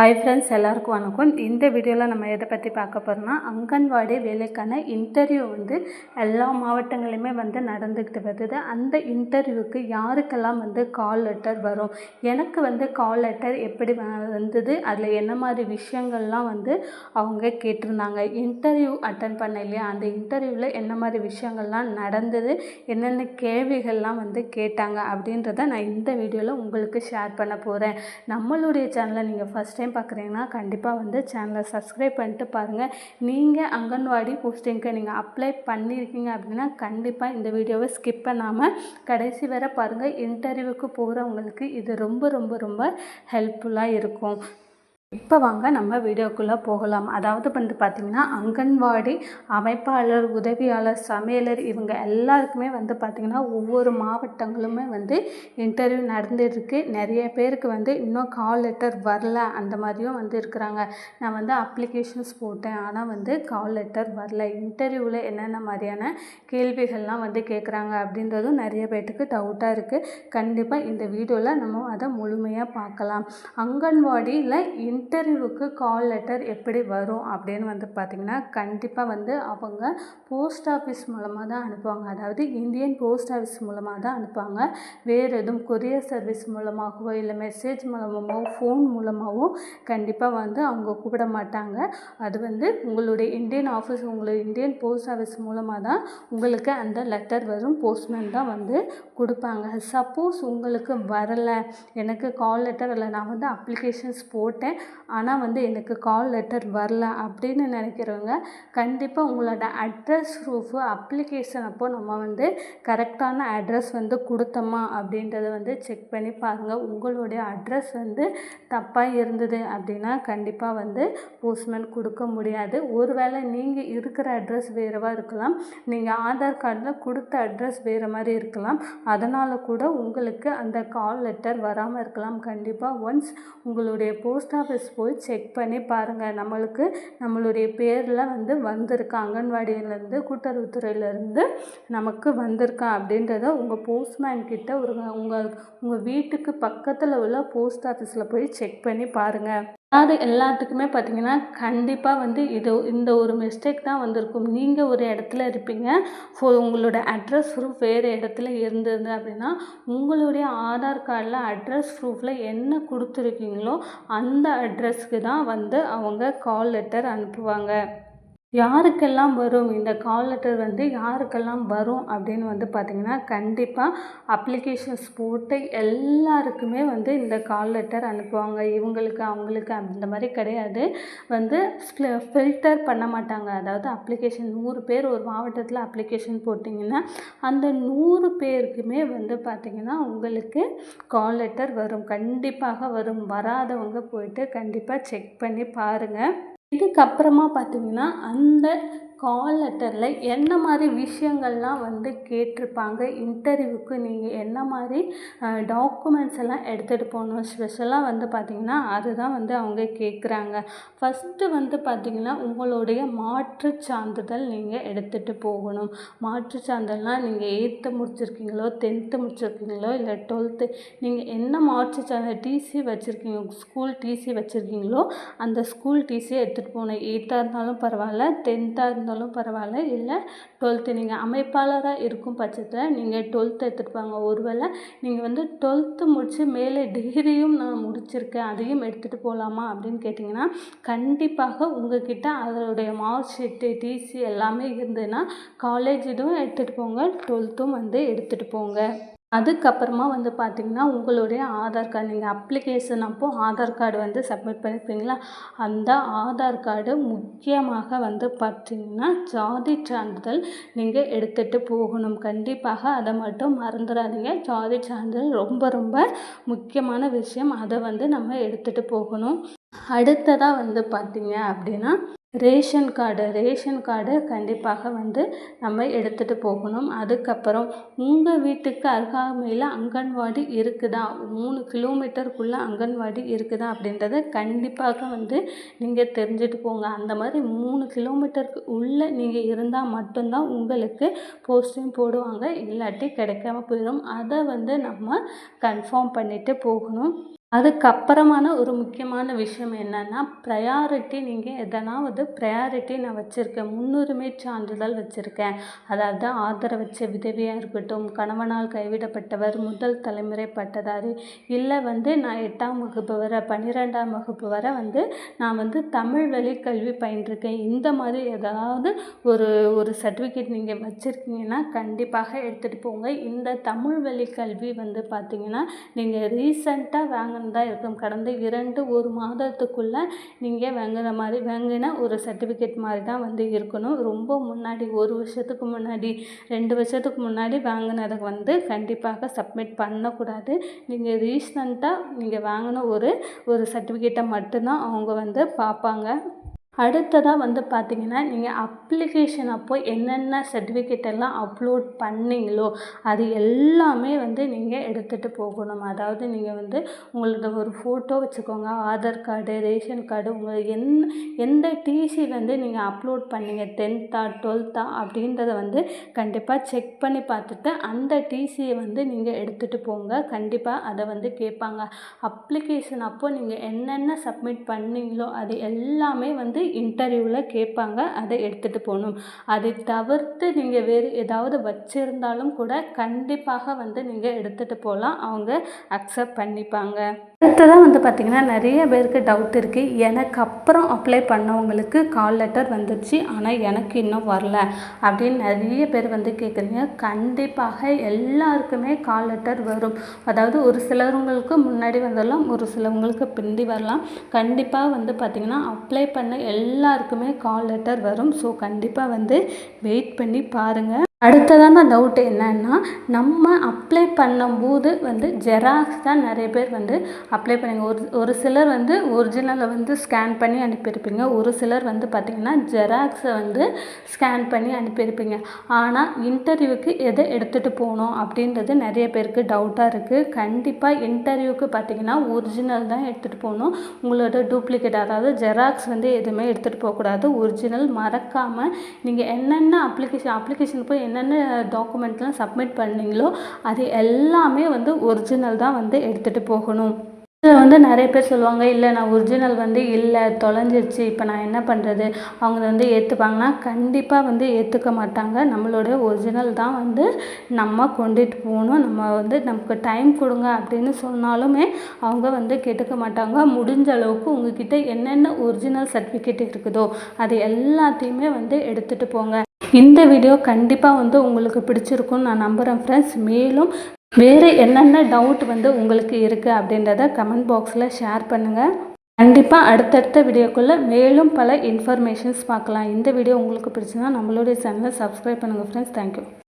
Hi friends எல்லாருக்கும் வணக்கம். இந்த வீடியோவில் நம்ம எதை பற்றி பார்க்க போகிறோம்னா அங்கன்வாடி வேலைக்கான இன்டர்வியூ வந்து எல்லா மாவட்டங்களையுமே வந்து நடந்துக்கிட்டு வருது. அந்த இன்டர்வியூக்கு யாருக்கெல்லாம் வந்து கால் லெட்டர் வரும்? எனக்கு வந்து கால் லெட்டர் எப்படி வந்தது? அதில் என்ன மாதிரி விஷயங்கள்லாம் வந்து அவங்க கேட்டிருந்தாங்க? இன்டர்வியூ அட்டன் பண்ண இல்லையா அந்த இன்டர்வியூவில் என்ன மாதிரி விஷயங்கள்லாம் நடந்தது? என்னென்ன கேள்விகள்லாம் வந்து கேட்டாங்க? அப்படின்றத நான் இந்த வீடியோவில் உங்களுக்கு ஷேர் பண்ண போகிறேன் நம்மளுடைய சேனலை நீங்கள் ஃபஸ்ட் டைம் பார்க்குறீங்கன்னா கண்டிப்பாக வந்து சேனலை சப்ஸ்கிரைப் பண்ணிட்டு பாருங்கள் நீங்கள் அங்கன்வாடி போஸ்டிங்க்கு நீங்கள் அப்ளை பண்ணியிருக்கீங்க அப்படின்னா கண்டிப்பாக இந்த வீடியோவை ஸ்கிப் பண்ணாமல் கடைசி வரை பாருங்கள் இன்டர்வியூக்கு போகிறவங்களுக்கு இது ரொம்ப ரொம்ப ரொம்ப ஹெல்ப்ஃபுல்லாக இருக்கும். இப்போ வாங்க நம்ம வீடியோக்குள்ளே போகலாம். அதாவது வந்து பார்த்திங்கன்னா அங்கன்வாடி அமைப்பாளர் உதவியாளர் சமையலர் இவங்க எல்லாருக்குமே வந்து பார்த்திங்கன்னா ஒவ்வொரு மாவட்டங்களுமே வந்து இன்டர்வியூ நடந்துருக்கு. நிறைய பேருக்கு வந்து இன்னும் கால் லெட்டர் வரல. அந்த மாதிரியும் வந்து இருக்கிறாங்க. நான் வந்து அப்ளிகேஷன்ஸ் போட்டேன். ஆனால் வந்து கால் லெட்டர் வரல. இன்டர்வியூவில் என்னென்ன மாதிரியான கேள்விகள்லாம் வந்து கேட்குறாங்க அப்படின்றதும் நிறைய பேர்த்துக்கு டவுட்டாக இருக்குது கண்டிப்பாக இந்த வீடியோவில் நம்ம அதை முழுமையாக பார்க்கலாம். அங்கன்வாடியில் இன் இன்டர்வியூவுக்கு கால் லெட்டர் எப்படி வரும் அப்படின்னு வந்து பார்த்திங்கன்னா கண்டிப்பாக வந்து அவங்க போஸ்ட் ஆஃபீஸ் மூலமாக தான் அனுப்புவாங்க. அதாவது இந்தியன் போஸ்ட் ஆஃபீஸ் மூலமாக தான் அனுப்புவாங்க. வேறு எதுவும் கொரியர் சர்வீஸ் மூலமாகவோ இல்லை மெசேஜ் மூலமாகவோ ஃபோன் மூலமாகவோ கண்டிப்பாக வந்து அவங்க கூப்பிட மாட்டாங்க. அது வந்து உங்களுடைய இந்தியன் ஆஃபீஸ் உங்களுடைய இந்தியன் போஸ்ட் ஆஃபீஸ் மூலமாக தான் உங்களுக்கு அந்த லெட்டர் வரும். போஸ்ட்மேன் தான் வந்து கொடுப்பாங்க. சப்போஸ் உங்களுக்கு வரலை எனக்கு கால் லெட்டர் இல்லை நான் வந்து அப்ளிகேஷன்ஸ் போட்டேன் ஆனால் வந்து எனக்கு கால் லெட்டர் வரல அப்படின்னு நினைக்கிறவங்க கண்டிப்பாக உங்களோட அட்ரஸ் ப்ரூஃபு அப்ளிகேஷன் அப்போ நம்ம வந்து கரெக்டான அட்ரஸ் வந்து கொடுத்தோமா அப்படின்றத வந்து செக் பண்ணி பாருங்கள் உங்களுடைய அட்ரஸ் வந்து தப்பாக இருந்தது அப்படின்னா கண்டிப்பாக வந்து போஸ்ட்மேன் கொடுக்க முடியாது. ஒருவேளை நீங்கள் இருக்கிற அட்ரஸ் வேறவா இருக்கலாம். நீங்கள் ஆதார் கார்டில் கொடுத்த அட்ரஸ் வேறு மாதிரி இருக்கலாம். அதனால் கூட உங்களுக்கு அந்த கால் லெட்டர் வராமல் இருக்கலாம். கண்டிப்பாக ஒன்ஸ் உங்களுடைய போஸ்ட் ஆஃபீஸ் போய் செக் பண்ணி பாருங்கள் நம்மளுக்கு நம்மளுடைய பேரில் வந்து வந்திருக்கா. அங்கன்வாடியிலேருந்து கூட்டுறவுத்துறையிலேருந்து நமக்கு வந்திருக்கா அப்படின்றத உங்கள் போஸ்ட்மேன் கிட்ட ஒரு உங்கள் உங்கள் வீட்டுக்கு பக்கத்தில் உள்ள போஸ்ட் ஆஃபீஸில் போய் செக் பண்ணி பாருங்கள் அதாவது எல்லாத்துக்குமே பார்த்தீங்கன்னா கண்டிப்பாக வந்து இது இந்த ஒரு மிஸ்டேக் தான் வந்திருக்கும். நீங்கள் ஒரு இடத்துல இருப்பீங்க. ஃபோ உங்களோட அட்ரஸ் ப்ரூஃப் வேறு இடத்துல இருந்தது அப்படின்னா உங்களுடைய ஆதார் கார்டில் அட்ரஸ் ப்ரூஃபில் என்ன கொடுத்துருக்கீங்களோ அந்த அட்ரஸ்க்கு தான் வந்து அவங்க கால் லெட்டர் அனுப்புவாங்க. யாருக்கெல்லாம் வரும்? இந்த கால் லெட்டர் வந்து யாருக்கெல்லாம் வரும் அப்படின்னு வந்து பார்த்திங்கன்னா கண்டிப்பாக அப்ளிகேஷன்ஸ் போட்டு எல்லாருக்குமே வந்து இந்த கால் லெட்டர் அனுப்புவாங்க. இவங்களுக்கு அவங்களுக்கு அந்த மாதிரி கிடையாது. வந்து ஃபில்டர் பண்ண மாட்டாங்க. அதாவது அப்ளிகேஷன் நூறு பேர் ஒரு மாவட்டத்தில் அப்ளிகேஷன் போட்டிங்கன்னா அந்த நூறு பேருக்குமே வந்து பார்த்திங்கன்னா உங்களுக்கு கால் லெட்டர் வரும். கண்டிப்பாக வரும். வராதவங்க போய்ட்டு கண்டிப்பாக செக் பண்ணி பாருங்கள் இதுக்கப்புறமா பார்த்தீங்கன்னா அந்த கால் லெட்டரில் என்ன மாதிரி விஷயங்கள்லாம் வந்து கேட்டிருப்பாங்க? இன்டர்வியூக்கு நீங்கள் என்ன மாதிரி டாக்குமெண்ட்ஸ் எல்லாம் எடுத்துகிட்டு போகணும்? ஸ்பெஷலாக வந்து பார்த்திங்கன்னா அதுதான் வந்து அவங்க கேட்குறாங்க ஃபஸ்ட்டு வந்து பார்த்திங்கன்னா உங்களுடைய மாற்றுச் சான்றிதழ் நீங்கள் எடுத்துகிட்டு போகணும். மாற்றுச் சான்றிதழ்னால் நீங்கள் எயித்து முடிச்சிருக்கீங்களோ டென்த்து முடிச்சிருக்கீங்களோ இல்லை டுவெல்த்து நீங்கள் என்ன மாற்றுச் சான்றிதழ் டிசி வச்சுருக்கீங்க ஸ்கூல் டிசி வச்சுருக்கீங்களோ அந்த ஸ்கூல் டிசியை எடுத்துகிட்டு போகணும். எயித்தாக இருந்தாலும் பரவாயில்ல டென்த்தாக இருந்தாலும் பரவாயில்ல. இல்லை டுவெல்த்து நீங்கள் அமைப்பாளராக இருக்கும் பட்சத்தில் நீங்கள் டுவெல்த்து எடுத்துகிட்டு போங்க. ஒருவேளை நீங்கள் வந்து டுவெல்த்து முடித்து மேலே டிகிரியும் நான் முடிச்சிருக்கேன் அதையும் எடுத்துகிட்டு போகலாமா அப்படின்னு கேட்டிங்கன்னா கண்டிப்பாக உங்ககிட்ட அதனுடைய மார்க் ஷீட்டு டிசி எல்லாமே இருந்ததுன்னா காலேஜ் இதுவும் எடுத்துகிட்டு போங்க. டுவெல்த்தும் வந்து எடுத்துகிட்டு போங்க. அதுக்கப்புறமா வந்து பார்த்திங்கன்னா உங்களுடைய ஆதார் கார்டு நீங்கள் அப்ளிகேஷன் அப்போது ஆதார் கார்டு வந்து சப்மிட் பண்ணியிருப்பீங்களா அந்த ஆதார் கார்டு முக்கியமாக வந்து பார்த்திங்கன்னா ஜாதி சான்றிதழ் நீங்கள் எடுத்துகிட்டு போகணும். கண்டிப்பாக அதை மட்டும் மறந்துடாதீங்க. ஜாதி சான்றிதழ் ரொம்ப ரொம்ப முக்கியமான விஷயம். அதை வந்து நம்ம எடுத்துகிட்டு போகணும். அடுத்ததாக வந்து பார்த்திங்க அப்படின்னா ரேஷன் கார்டு ரேஷன் கார்டு கண்டிப்பாக வந்து நம்ம எடுத்துகிட்டு போகணும். அதுக்கப்புறம் உங்கள் வீட்டுக்கு அருகாமையில் அங்கன்வாடி இருக்குதா? மூணு கிலோமீட்டருக்குள்ளே அங்கன்வாடி இருக்குதா? அப்படின்றத கண்டிப்பாக வந்து நீங்கள் தெரிஞ்சுட்டு போங்க. அந்த மாதிரி மூணு கிலோமீட்டருக்கு உள்ளே நீங்கள் இருந்தால் மட்டும்தான் உங்களுக்கு போஸ்டிங் போடுவாங்க. இல்லாட்டி கிடைக்காம போயிடும். அதை வந்து நம்ம கன்ஃபார்ம் பண்ணிவிட்டு போகணும். அதுக்கப்புறமான ஒரு முக்கியமான விஷயம் என்னென்னா ப்ரையாரிட்டி நீங்கள் எதனாவது ப்ரையாரிட்டி நான் வச்சுருக்கேன் முன்னுரிமை சான்றிதழ் வச்சுருக்கேன். அதாவது ஆதரவற்ற விதவியாக இருக்கட்டும் கணவனால் கைவிடப்பட்டவர் முதல் தலைமுறை பட்டதாரி இல்லை வந்து நான் எட்டாம் வகுப்பு வரை பன்னிரெண்டாம் வகுப்பு வரை வந்து நான் வந்து தமிழ் வழி கல்வி பயின்றிருக்கேன். இந்த மாதிரி ஏதாவது ஒரு ஒரு சர்டிஃபிகேட் நீங்கள் வச்சுருக்கீங்கன்னா கண்டிப்பாக எடுத்துகிட்டு போங்க. இந்த தமிழ் வழி கல்வி வந்து பார்த்திங்கன்னா நீங்கள் ரீசண்டாக வாங்க தான் இருக்கும். கடந்த இரண்டு ஒரு மாதத்துக்குள்ளே நீங்கள் வாங்குற மாதிரி வாங்கின ஒரு சர்டிஃபிகேட் மாதிரி தான் வந்து இருக்கணும். ரொம்ப முன்னாடி ஒரு வருஷத்துக்கு முன்னாடி ரெண்டு வருஷத்துக்கு முன்னாடி வாங்கினதை வந்து கண்டிப்பாக சப்மிட் பண்ணக்கூடாது. நீங்கள் ரீசெண்டாக நீங்கள் வாங்கின ஒரு ஒரு சர்டிஃபிகேட்டை மட்டும்தான் அவங்க வந்து பார்ப்பாங்க. அடுத்ததாக வந்து பார்த்திங்கன்னா நீங்கள் அப்ளிகேஷன் அப்போ என்னென்ன சர்டிஃபிகேட் எல்லாம் அப்லோட் பண்ணீங்களோ அது எல்லாமே வந்து நீங்கள் எடுத்துகிட்டு போகணும். அதாவது நீங்கள் வந்து உங்களோட ஒரு ஃபோட்டோ வச்சுக்கோங்க ஆதார் கார்டு ரேஷன் கார்டு உங்கள் எந் எந்த டிசி வந்து நீங்கள் அப்லோட் பண்ணீங்க டென்த்தா டுவெல்த்தா அப்படின்றத வந்து கண்டிப்பாக செக் பண்ணி பார்த்துட்டு அந்த டிசியை வந்து நீங்கள் எடுத்துகிட்டு போங்க. கண்டிப்பாக அதை வந்து கேட்பாங்க. அப்ளிகேஷன் அப்போ நீங்கள் என்னென்ன சப்மிட் பண்ணீங்களோ அது எல்லாமே வந்து இன்டர்வியூவில் கேட்பாங்க அதை எடுத்துகிட்டு போகணும். அதை தவிர்த்து நீங்கள் வேறு ஏதாவது வச்சுருந்தாலும் கூட கண்டிப்பாக வந்து நீங்கள் எடுத்துகிட்டு போகலாம். அவங்க அக்செப்ட் பண்ணிப்பாங்க. அடுத்ததாக வந்து பார்த்திங்கன்னா நிறைய பேருக்கு டவுட் இருக்குது எனக்கு அப்புறம் அப்ளை பண்ணவங்களுக்கு கால் லெட்டர் வந்துடுச்சு ஆனால் எனக்கு இன்னும் வரல அப்படின்னு நிறைய பேர் வந்து கேட்குறீங்க கண்டிப்பாக எல்லாருக்குமே கால் லெட்டர் வரும். அதாவது ஒரு சிலவங்களுக்கு முன்னாடி வந்தாலும் ஒரு சிலவங்களுக்கு பிந்தி வரலாம். கண்டிப்பாக வந்து பார்த்திங்கன்னா அப்ளை பண்ண எல்லாருக்குமே கால் லெட்டர் வரும். ஸோ கண்டிப்பாக வந்து வெயிட் பண்ணி பாருங்கள் அடுத்ததான டவுட் என்னன்னா நம்ம அப்ளை பண்ணும்போது வந்து ஜெராக்ஸ் தான் நிறைய பேர் வந்து அப்ளை பண்ணுங்க ஒரு ஒரு சிலர் வந்து ஒரிஜினலை வந்து ஸ்கேன் பண்ணி அனுப்பியிருப்பீங்க. ஒரு சிலர் வந்து பார்த்திங்கன்னா ஜெராக்ஸை வந்து ஸ்கேன் பண்ணி அனுப்பியிருப்பீங்க. ஆனால் இன்டர்வியூக்கு எதை எடுத்துகிட்டு போகணும் அப்படின்றது நிறைய பேருக்கு டவுட்டாக இருக்குது கண்டிப்பாக இன்டர்வியூக்கு பார்த்திங்கன்னா ஒரிஜினல் தான் எடுத்துகிட்டு போகணும். உங்களோட டூப்ளிகேட் அதாவது ஜெராக்ஸ் வந்து எதுவுமே எடுத்துகிட்டு போகக்கூடாது. ஒரிஜினல் மறக்காமல் நீங்கள் என்னென்ன அப்ளிகேஷன் அப்ளிகேஷன் போய் என்னென்ன டாக்குமெண்ட்லாம் சப்மிட் பண்ணீங்களோ அது எல்லாமே வந்து ஒரிஜினல் தான் வந்து எடுத்துகிட்டு போகணும். இதில் வந்து நிறைய பேர் சொல்லுவாங்க இல்லை நான் ஒரிஜினல் வந்து இல்லை தொலைஞ்சிருச்சு இப்போ நான் என்ன பண்ணுறது? அவங்க வந்து ஏற்றுப்பாங்கன்னா கண்டிப்பாக வந்து ஏற்றுக்க மாட்டாங்க. நம்மளோட ஒரிஜினல் தான் வந்து நம்ம கொண்டுட்டு போகணும். நம்ம வந்து நமக்கு டைம் கொடுங்க அப்படின்னு சொன்னாலுமே அவங்க வந்து கேட்டுக்க மாட்டாங்க. முடிஞ்ச அளவுக்கு உங்ககிட்ட என்னென்ன ஒரிஜினல் சர்டிஃபிகேட் இருக்குதோ அது எல்லாத்தையுமே வந்து எடுத்துகிட்டு போங்க. இந்த வீடியோ கண்டிப்பாக வந்து உங்களுக்கு பிடிச்சிருக்கும்னு நான் நம்புகிறேன் ஃப்ரெண்ட்ஸ் மேலும் வேறு என்னென்ன டவுட் வந்து உங்களுக்கு இருக்குது அப்படின்றத கமெண்ட் பாக்ஸில் ஷேர் பண்ணுங்கள் கண்டிப்பாக அடுத்தடுத்த வீடியோக்குள்ளே மேலும் பல இன்ஃபர்மேஷன்ஸ் பார்க்கலாம். இந்த வீடியோ உங்களுக்கு பிடிச்சிருந்தா நம்மளுடைய சேனலை சப்ஸ்கிரைப் பண்ணுங்கள் ஃப்ரெண்ட்ஸ் தேங்க்யூ